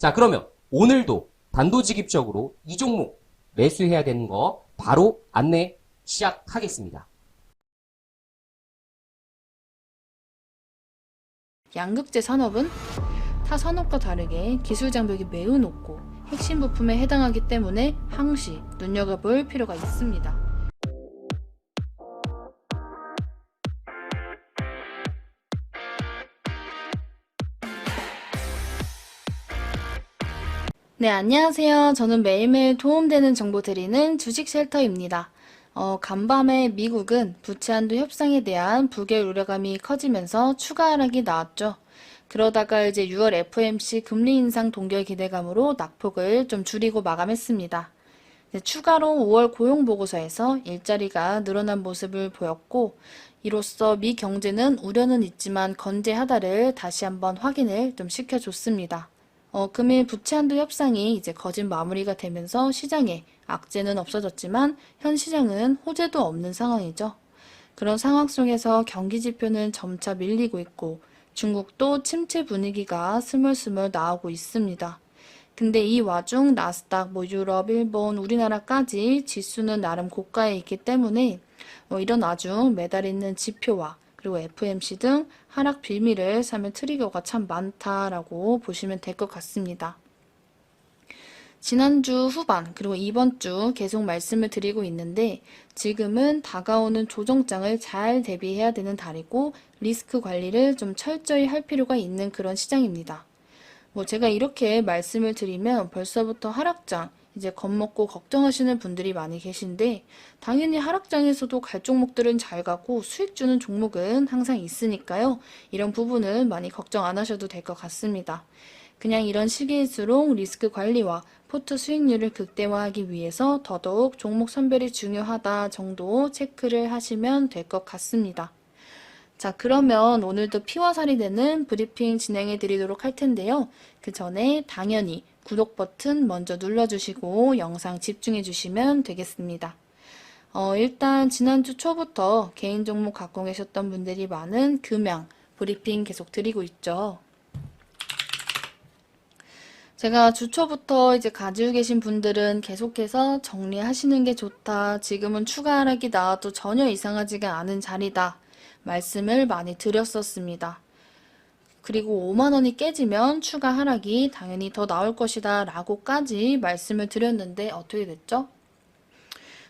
자 그러면 오늘도 단도직입적으로 이 종목 매수해야 되는 거 바로 안내 시작하겠습니다. 양극재 산업은 타 산업과 다르게 기술 장벽이 매우 높고 핵심 부품에 해당하기 때문에 항시 눈여겨볼 필요가 있습니다. 네, 안녕하세요. 저는 매일매일 도움되는 정보 드리는 주식 쉘터입니다. 어, 간밤에 미국은 부채 한도 협상에 대한 불결 우려감이 커지면서 추가 하락이 나왔죠. 그러다가 이제 6월 FOMC 금리 인상 동결 기대감으로 낙폭을 좀 줄이고 마감했습니다. 네, 추가로 5월 고용 보고서에서 일자리가 늘어난 모습을 보였고 이로써 미 경제는 우려는 있지만 건재하다를 다시 한번 확인을 좀 시켜줬습니다. 어, 금일 부채 한도 협상이 이제 거진 마무리가 되면서 시장에 악재는 없어졌지만 현 시장은 호재도 없는 상황이죠. 그런 상황 속에서 경기 지표는 점차 밀리고 있고 중국도 침체 분위기가 스물스물 나오고 있습니다. 근데 이 와중 나스닥, 뭐 유럽, 일본, 우리나라까지 지수는 나름 고가에 있기 때문에 어, 이런 아주 매달 있는 지표와 그리고 FMC 등 하락 빌미를 사면 트리거가 참 많다라고 보시면 될 것 같습니다. 지난주 후반 그리고 이번 주 계속 말씀을 드리고 있는데 지금은 다가오는 조정장을 잘 대비해야 되는 달이고 리스크 관리를 좀 철저히 할 필요가 있는 그런 시장입니다. 뭐 제가 이렇게 말씀을 드리면 벌써부터 하락장 이제 겁먹고 걱정하시는 분들이 많이 계신데 당연히 하락장에서도 갈 종목들은 잘 가고 수익 주는 종목은 항상 있으니까요. 이런 부분은 많이 걱정 안 하셔도 될 것 같습니다. 그냥 이런 시기일수록 리스크 관리와 포트 수익률을 극대화하기 위해서 더더욱 종목 선별이 중요하다 정도 체크를 하시면 될 것 같습니다. 자, 그러면 오늘도 피와 살이 되는 브리핑 진행해 드리도록 할 텐데요. 그 전에 당연히 구독 버튼 먼저 눌러주시고 영상 집중해 주시면 되겠습니다. 어, 일단 지난주 초부터 개인 종목 갖고 계셨던 분들이 많은 금양 브리핑 계속 드리고 있죠. 제가 주초부터 이제 가지고 계신 분들은 계속해서 정리하시는 게 좋다. 지금은 추가 하락이 나와도 전혀 이상하지가 않은 자리다. 말씀을 많이 드렸었습니다. 그리고 5만 원이 깨지면 추가 하락이 당연히 더 나올 것이다 라고까지 말씀을 드렸는데 어떻게 됐죠?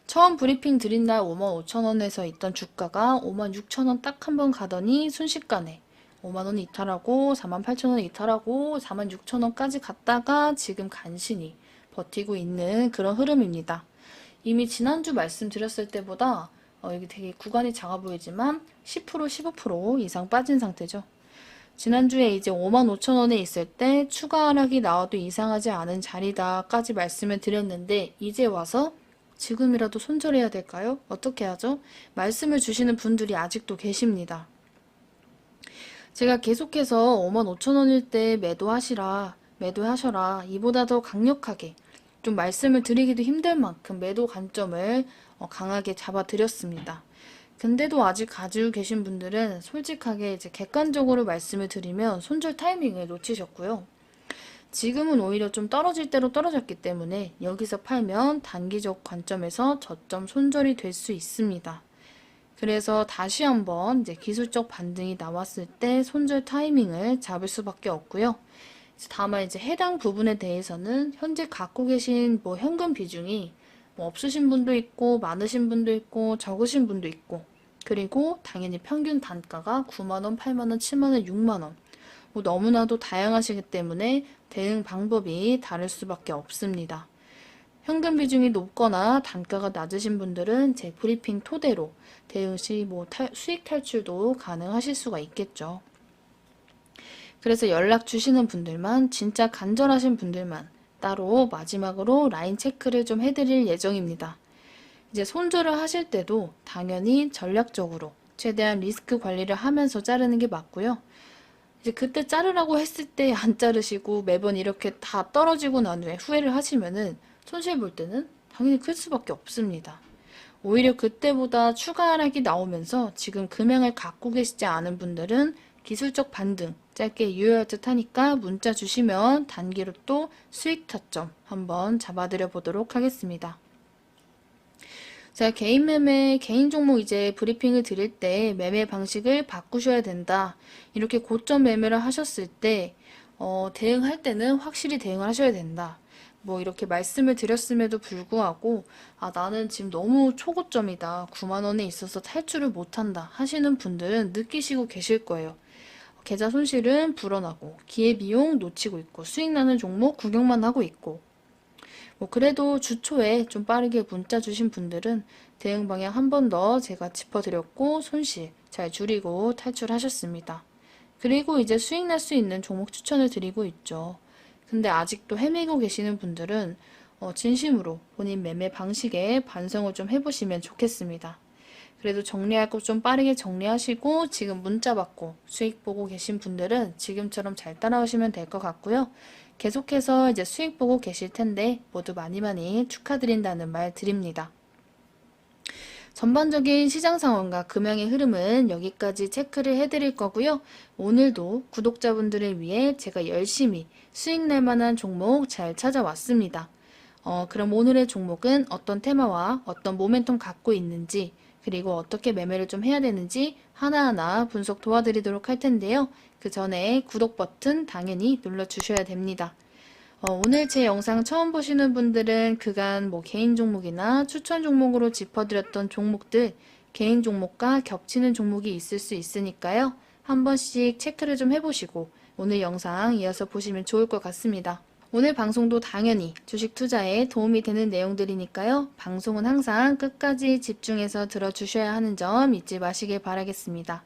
처음 브리핑 드린 날 5만 5천 원에서 있던 주가가 5만 6천 원 딱 한 번 가더니 순식간에 5만 원 이탈하고 4만 8천 원 이탈하고 4만 6천 원까지 갔다가 지금 간신히 버티고 있는 그런 흐름입니다. 이미 지난주 말씀드렸을 때보다 어, 여기 되게 구간이 작아 보이지만 10% 15% 이상 빠진 상태죠. 지난주에 이제 5만 5천 원에 있을 때 추가 하락이 나와도 이상하지 않은 자리다까지 말씀을 드렸는데 이제 와서 지금이라도 손절해야 될까요? 어떻게 하죠? 말씀을 주시는 분들이 아직도 계십니다. 제가 계속해서 5만 5천 원일 때 매도하시라, 매도하셔라, 이보다 더 강력하게 좀 말씀을 드리기도 힘들 만큼 매도 관점을 어, 강하게 잡아드렸습니다. 근데도 아직 가지고 계신 분들은 솔직하게 이제 객관적으로 말씀을 드리면 손절 타이밍을 놓치셨고요. 지금은 오히려 좀 떨어질 대로 떨어졌기 때문에 여기서 팔면 단기적 관점에서 저점 손절이 될 수 있습니다. 그래서 다시 한번 이제 기술적 반등이 나왔을 때 손절 타이밍을 잡을 수밖에 없고요. 다만 이제 해당 부분에 대해서는 현재 갖고 계신 뭐 현금 비중이 뭐 없으신 분도 있고 많으신 분도 있고 적으신 분도 있고 그리고 당연히 평균 단가가 9만 원, 8만 원, 7만 원, 6만 원. 뭐 너무나도 다양하시기 때문에 대응 방법이 다를 수밖에 없습니다. 현금 비중이 높거나 단가가 낮으신 분들은 제 브리핑 토대로 대응 시 뭐 수익 탈출도 가능하실 수가 있겠죠. 그래서 연락 주시는 분들만 진짜 간절하신 분들만 따로 마지막으로 라인 체크를 좀 해드릴 예정입니다. 이제 손절을 하실 때도 당연히 전략적으로 최대한 리스크 관리를 하면서 자르는 게 맞고요. 이제 그때 자르라고 했을 때 안 자르시고 매번 이렇게 다 떨어지고 난 후에 후회를 하시면은 손실 볼 때는 당연히 클 수밖에 없습니다. 오히려 그때보다 추가 하락이 나오면서 지금 금액을 갖고 계시지 않은 분들은 기술적 반등 짧게 유효할 듯 하니까 문자 주시면 단기로 또 수익 타점 한번 잡아드려 보도록 하겠습니다. 제가 개인 매매, 개인 종목 이제 브리핑을 드릴 때 매매 방식을 바꾸셔야 된다. 이렇게 고점 매매를 하셨을 때, 어, 대응할 때는 확실히 대응을 하셔야 된다. 뭐 이렇게 말씀을 드렸음에도 불구하고, 아, 나는 지금 너무 초고점이다. 9만원에 있어서 탈출을 못한다. 하시는 분들은 느끼시고 계실 거예요. 계좌 손실은 불어나고, 기회비용 놓치고 있고, 수익 나는 종목 구경만 하고 있고, 뭐 그래도 주초에 좀 빠르게 문자 주신 분들은 대응 방향 한 번 더 제가 짚어드렸고 손실 잘 줄이고 탈출하셨습니다. 그리고 이제 수익 날 수 있는 종목 추천을 드리고 있죠. 근데 아직도 헤매고 계시는 분들은 어, 진심으로 본인 매매 방식에 반성을 좀 해보시면 좋겠습니다. 그래도 정리할 거좀 빠르게 정리하시고 지금 문자 받고 수익 보고 계신 분들은 지금처럼 잘 따라오시면 될 것 같고요. 계속해서 이제 수익 보고 계실 텐데 모두 많이 많이 축하드린다는 말 드립니다. 전반적인 시장 상황과 금융의 흐름은 여기까지 체크를 해드릴 거고요. 오늘도 구독자분들을 위해 제가 열심히 수익 낼 만한 종목 잘 찾아왔습니다. 어, 그럼 오늘의 종목은 어떤 테마와 어떤 모멘텀 갖고 있는지, 그리고 어떻게 매매를 좀 해야 되는지 하나하나 분석 도와드리도록 할 텐데요. 그 전에 구독 버튼 당연히 눌러주셔야 됩니다. 어, 오늘 제 영상 처음 보시는 분들은 그간 뭐 개인 종목이나 추천 종목으로 짚어드렸던 종목들, 개인 종목과 겹치는 종목이 있을 수 있으니까요. 한 번씩 체크를 좀 해보시고 오늘 영상 이어서 보시면 좋을 것 같습니다. 오늘 방송도 당연히 주식 투자에 도움이 되는 내용들이니까요. 방송은 항상 끝까지 집중해서 들어주셔야 하는 점 잊지 마시길 바라겠습니다.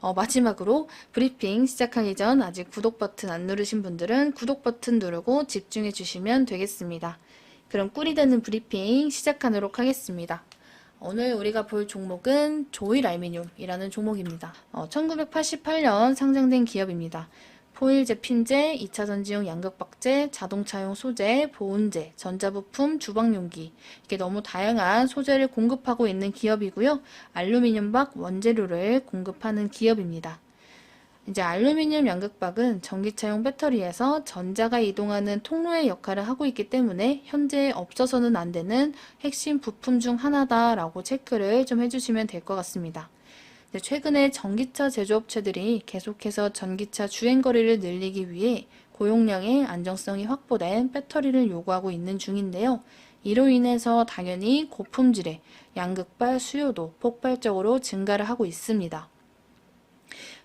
어, 마지막으로 브리핑 시작하기 전 아직 구독 버튼 안 누르신 분들은 구독 버튼 누르고 집중해 주시면 되겠습니다. 그럼 꿀이 되는 브리핑 시작하도록 하겠습니다. 오늘 우리가 볼 종목은 조일 알미늄이라는 종목입니다. 어, 1988년 상장된 기업입니다. 포일 제 핀제, 2차 전지용 양극박제, 자동차용 소재, 보온재, 전자부품, 주방용기 이게 너무 다양한 소재를 공급하고 있는 기업이고요. 알루미늄박 원재료를 공급하는 기업입니다. 이제 알루미늄 양극박은 전기차용 배터리에서 전자가 이동하는 통로의 역할을 하고 있기 때문에 현재 없어서는 안 되는 핵심 부품 중 하나다라고 체크를 좀 해주시면 될 것 같습니다. 네, 최근에 전기차 제조업체들이 계속해서 전기차 주행거리를 늘리기 위해 고용량의 안정성이 확보된 배터리를 요구하고 있는 중인데요. 이로 인해서 당연히 고품질의 양극발 수요도 폭발적으로 증가를 하고 있습니다.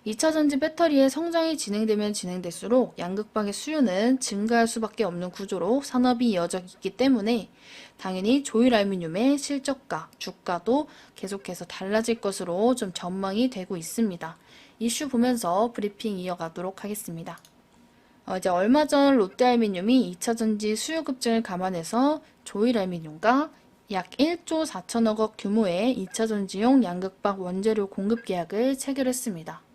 2차 전지 배터리의 성장이 진행되면 진행될수록 양극박의 수요는 증가할 수밖에 없는 구조로 산업이 이어져 있기 때문에 당연히 조일 알루미늄의 실적과 주가도 계속해서 달라질 것으로 좀 전망이 되고 있습니다. 이슈 보면서 브리핑 이어가도록 하겠습니다. 어, 이제 얼마 전 롯데알미늄이 2차 전지 수요 급증을 감안해서 조일 알미늄과 약 1조 4천억 원 규모의 2차 전지용 양극박 원재료 공급 계약을 체결했습니다.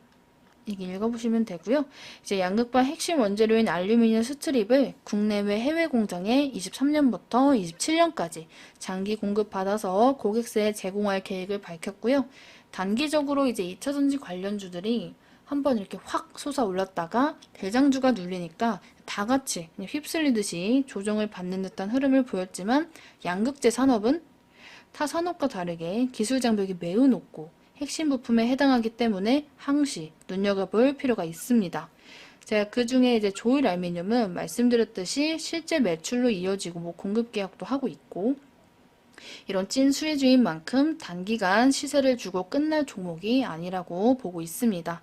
이게 읽어보시면 되고요. 이제 양극박 핵심 원재료인 알루미늄 스트립을 국내외 해외 공장에 23년부터 27년까지 장기 공급받아서 고객사에 제공할 계획을 밝혔고요. 단기적으로 이제 2차 전지 관련주들이 한번 이렇게 확 솟아 올랐다가 대장주가 눌리니까 다 같이 휩쓸리듯이 조정을 받는 듯한 흐름을 보였지만 양극재 산업은 타 산업과 다르게 기술 장벽이 매우 높고 핵심 부품에 해당하기 때문에 항시 눈여겨볼 필요가 있습니다. 제가 그 중에 이제 조일 알미늄은 말씀드렸듯이 실제 매출로 이어지고 뭐 공급 계약도 하고 있고 이런 찐 수혜주인 만큼 단기간 시세를 주고 끝날 종목이 아니라고 보고 있습니다.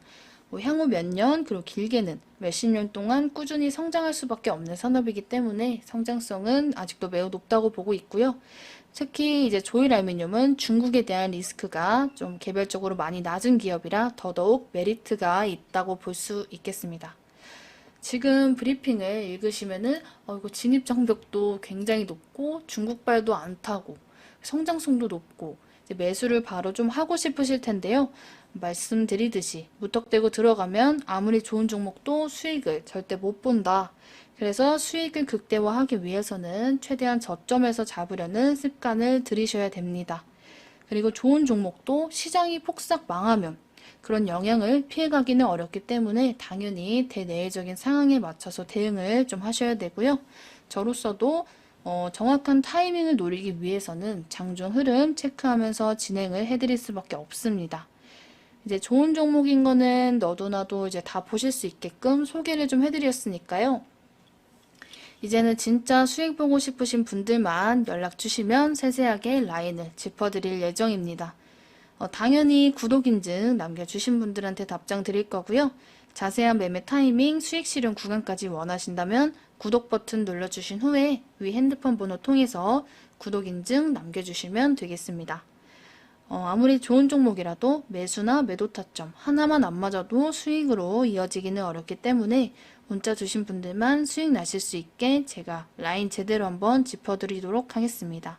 뭐 향후 몇 년, 그리고 길게는 몇십 년 동안 꾸준히 성장할 수밖에 없는 산업이기 때문에 성장성은 아직도 매우 높다고 보고 있고요. 특히 이제 조일 알미늄은 중국에 대한 리스크가 좀 개별적으로 많이 낮은 기업이라 더더욱 메리트가 있다고 볼 수 있겠습니다. 지금 브리핑을 읽으시면은 어, 이거 진입 장벽도 굉장히 높고 중국발도 안 타고 성장성도 높고 매수를 바로 좀 하고 싶으실 텐데요. 말씀드리듯이 무턱대고 들어가면 아무리 좋은 종목도 수익을 절대 못 본다. 그래서 수익을 극대화하기 위해서는 최대한 저점에서 잡으려는 습관을 들이셔야 됩니다. 그리고 좋은 종목도 시장이 폭삭 망하면 그런 영향을 피해가기는 어렵기 때문에 당연히 대내외적인 상황에 맞춰서 대응을 좀 하셔야 되고요. 저로서도 어, 정확한 타이밍을 노리기 위해서는 장중 흐름 체크하면서 진행을 해드릴 수밖에 없습니다. 이제 좋은 종목인 거는 너도 나도 이제 다 보실 수 있게끔 소개를 좀 해드렸으니까요. 이제는 진짜 수익 보고 싶으신 분들만 연락 주시면 세세하게 라인을 짚어드릴 예정입니다. 어, 당연히 구독 인증 남겨주신 분들한테 답장 드릴 거고요. 자세한 매매 타이밍, 수익 실현 구간까지 원하신다면 구독 버튼 눌러주신 후에 위 핸드폰 번호 통해서 구독 인증 남겨주시면 되겠습니다. 어, 아무리 좋은 종목이라도 매수나 매도 타점 하나만 안 맞아도 수익으로 이어지기는 어렵기 때문에 문자 주신 분들만 수익 나실 수 있게 제가 라인 제대로 한번 짚어드리도록 하겠습니다.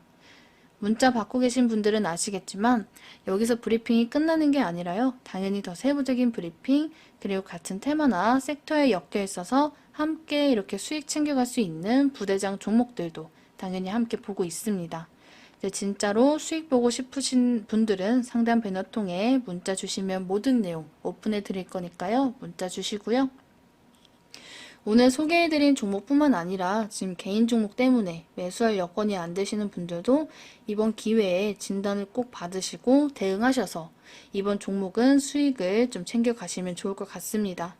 문자 받고 계신 분들은 아시겠지만 여기서 브리핑이 끝나는 게 아니라요. 당연히 더 세부적인 브리핑 그리고 같은 테마나 섹터에 엮여 있어서 함께 이렇게 수익 챙겨갈 수 있는 부대장 종목들도 당연히 함께 보고 있습니다. 진짜로 수익 보고 싶으신 분들은 상단 배너 통해 문자 주시면 모든 내용 오픈해 드릴 거니까요. 문자 주시고요. 오늘 소개해드린 종목뿐만 아니라 지금 개인 종목 때문에 매수할 여건이 안 되시는 분들도 이번 기회에 진단을 꼭 받으시고 대응하셔서 이번 종목은 수익을 좀 챙겨가시면 좋을 것 같습니다.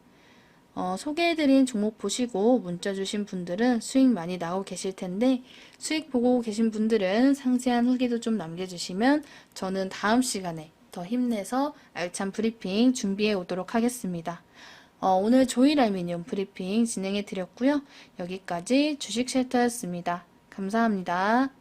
어, 소개해드린 종목 보시고 문자 주신 분들은 수익 많이 나고 계실 텐데 수익 보고 계신 분들은 상세한 후기도 좀 남겨주시면 저는 다음 시간에 더 힘내서 알찬 브리핑 준비해 오도록 하겠습니다. 어, 오늘 조일 알미늄 브리핑 진행해 드렸고요. 여기까지 주식 쉘터였습니다. 감사합니다.